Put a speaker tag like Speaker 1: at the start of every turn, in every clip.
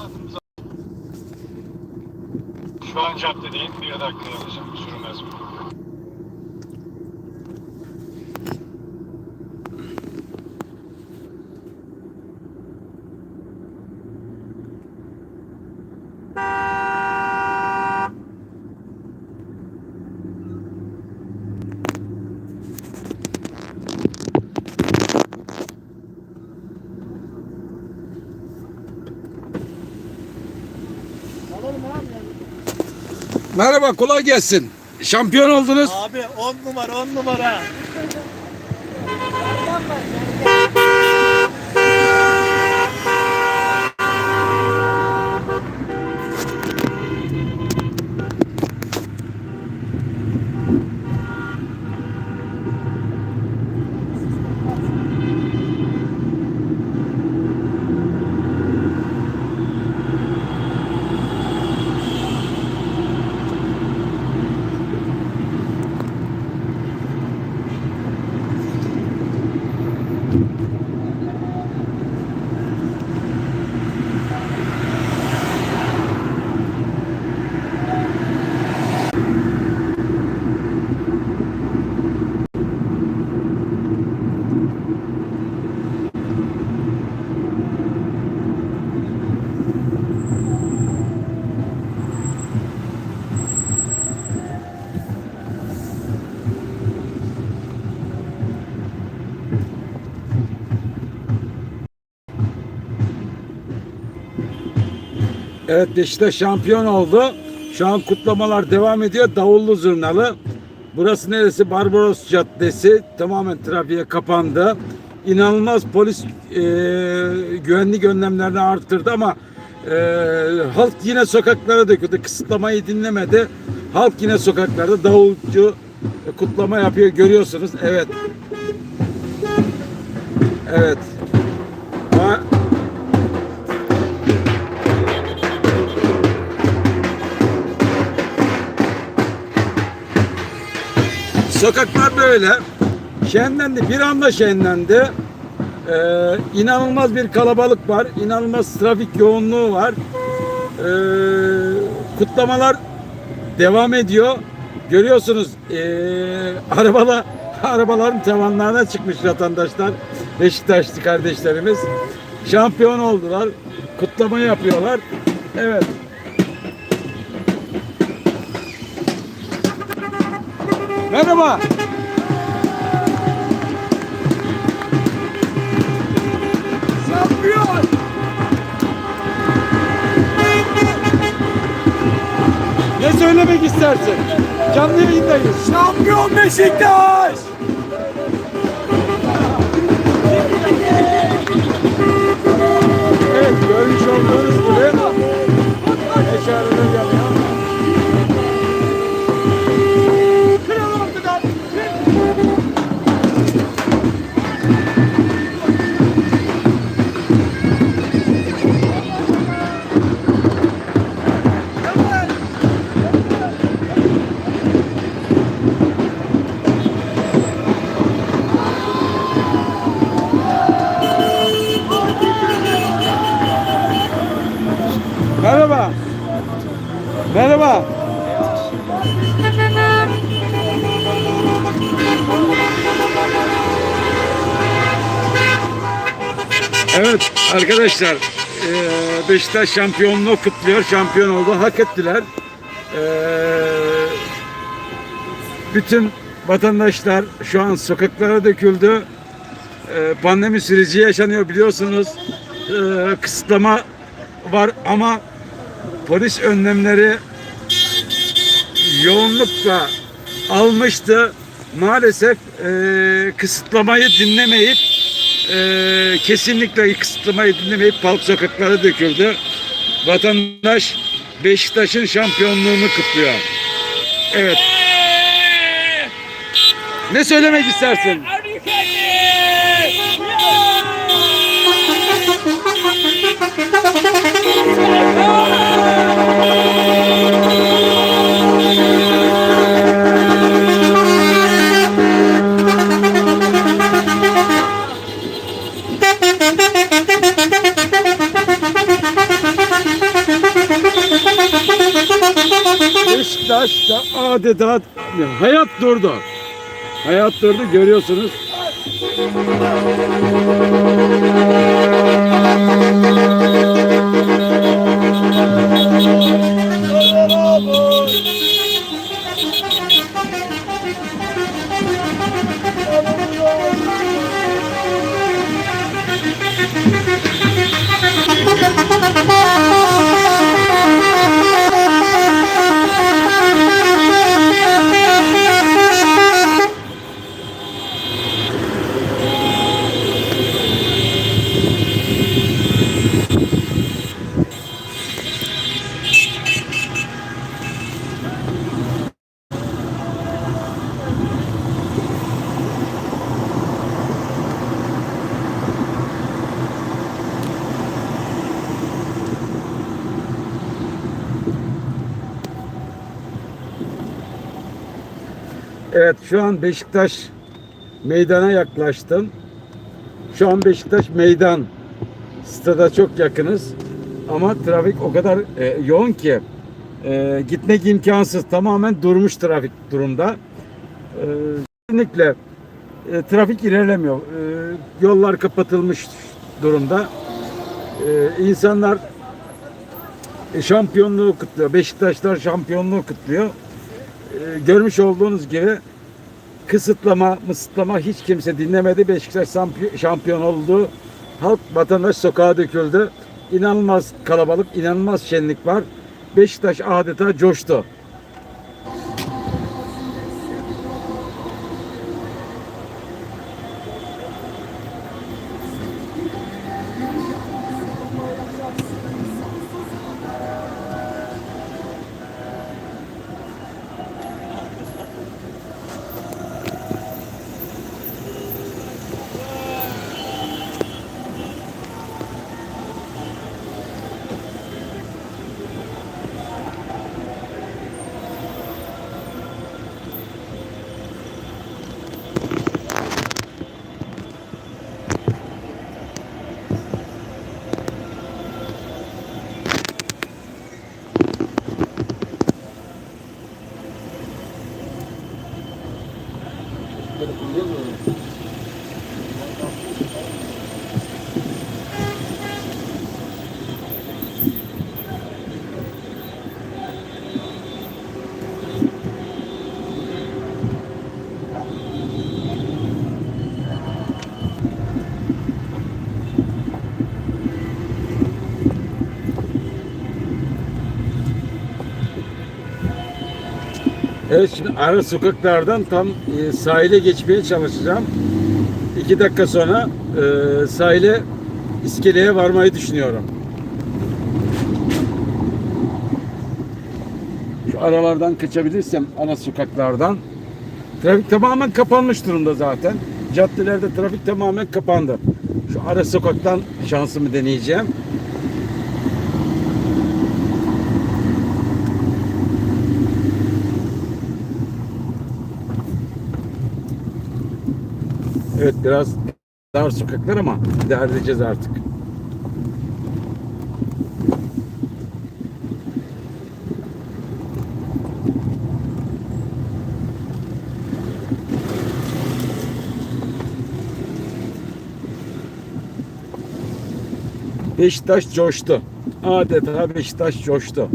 Speaker 1: saatimiz Şu an caddedeyim. Bir dakika alacağım. Sürmez mi?
Speaker 2: Merhaba kolay gelsin. Şampiyon oldunuz.
Speaker 3: Abi 10 numara 10 numara.
Speaker 2: Evet Beşiktaş şampiyon oldu. Şu an kutlamalar devam ediyor. Davullu zurnalı. Burası neresi? Barbaros Caddesi. Tamamen trafiğe kapandı. İnanılmaz polis e, güvenlik önlemlerini arttırdı ama e, halk yine sokaklara döküldü. Kısıtlamayı dinlemedi. Halk yine sokaklarda davulcu e, kutlama yapıyor. Görüyorsunuz. Evet. Evet. Sokaklar böyle. Şenlendi. Bir anda şenlendi. Ee, inanılmaz bir kalabalık var. İnanılmaz trafik yoğunluğu var. Ee, kutlamalar devam ediyor. Görüyorsunuz ee, arabala, arabaların tavanlarına çıkmış vatandaşlar. Beşiktaşlı kardeşlerimiz. Şampiyon oldular. Kutlama yapıyorlar. Evet. Merhaba. Şampiyon. Ne söylemek istersin? Canlı yayındayız.
Speaker 3: Şampiyon Beşiktaş.
Speaker 2: Evet arkadaşlar Beşiktaş şampiyonluğu kutluyor. Şampiyon oldu. Hak ettiler. Bütün vatandaşlar şu an sokaklara döküldü. Pandemi süreci yaşanıyor biliyorsunuz. Kısıtlama var ama polis önlemleri yoğunlukla almıştı. Maalesef kısıtlamayı dinlemeyip e, kesinlikle kısıtlamayı dinlemeyip halk sokaklara döküldü. Vatandaş Beşiktaş'ın şampiyonluğunu kutluyor. Evet. Ne söylemek istersin? Beşiktaş'ta adeta hayat durdu. Hayat durdu görüyorsunuz. Şu an Beşiktaş meydana yaklaştım. Şu an Beşiktaş meydan. Stada çok yakınız. Ama trafik o kadar e, yoğun ki e, gitmek imkansız. Tamamen durmuş trafik durumda. E, kesinlikle e, trafik ilerlemiyor. E, yollar kapatılmış durumda. E, insanlar şampiyonluğu kutluyor. Beşiktaşlar şampiyonluğu kutluyor. E, görmüş olduğunuz gibi kısıtlama, mısıtlama hiç kimse dinlemedi. Beşiktaş şampiyon, oldu. Halk, vatandaş sokağa döküldü. İnanılmaz kalabalık, inanılmaz şenlik var. Beşiktaş adeta coştu. Evet şimdi ara sokaklardan tam e, sahile geçmeye çalışacağım. İki dakika sonra e, sahile iskeleye varmayı düşünüyorum. Şu aralardan kaçabilirsem ana sokaklardan. Trafik tamamen kapanmış durumda zaten. Caddelerde trafik tamamen kapandı. Şu ara sokaktan şansımı deneyeceğim. Evet biraz dar sokaklar ama idare edeceğiz artık. Beşiktaş coştu. Adeta Beşiktaş coştu.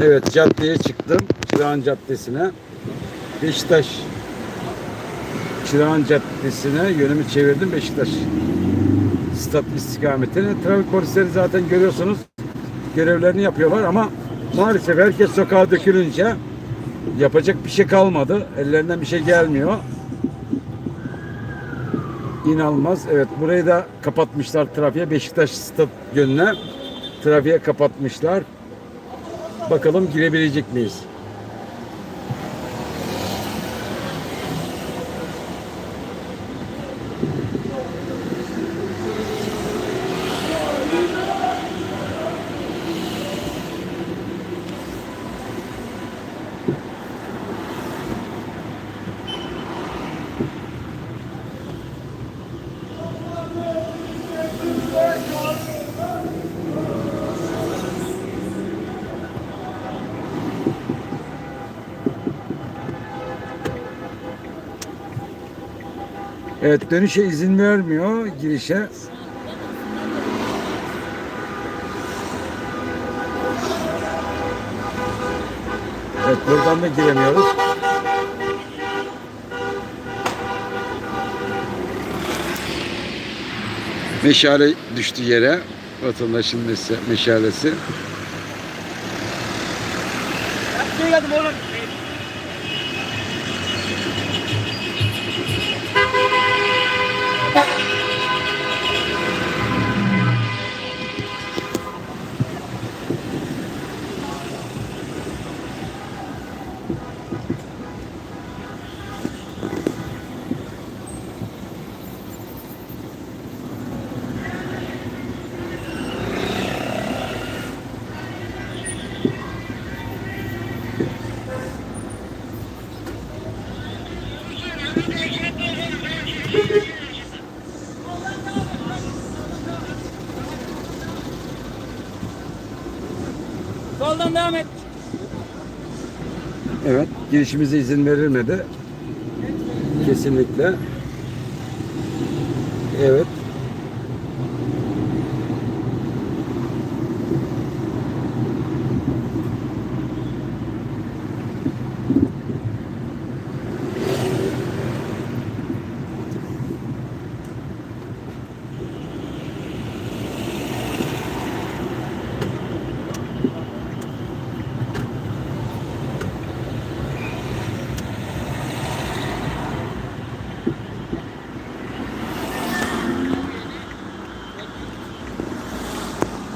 Speaker 2: Evet caddeye çıktım. Çırağan Caddesi'ne. Beşiktaş Çırağan Caddesi'ne yönümü çevirdim Beşiktaş stat istikametine. Trafik polisleri zaten görüyorsunuz görevlerini yapıyorlar ama maalesef herkes sokağa dökülünce yapacak bir şey kalmadı. Ellerinden bir şey gelmiyor. İnanılmaz. Evet burayı da kapatmışlar trafiğe. Beşiktaş stat yönüne trafiğe kapatmışlar. Bakalım girebilecek miyiz? Evet dönüşe izin vermiyor girişe. Evet buradan da giremiyoruz. Meşale düştü yere. Vatandaşın meşalesi.
Speaker 3: Soldan devam et.
Speaker 2: Evet girişimize izin verilmedi. Kesinlikle. Evet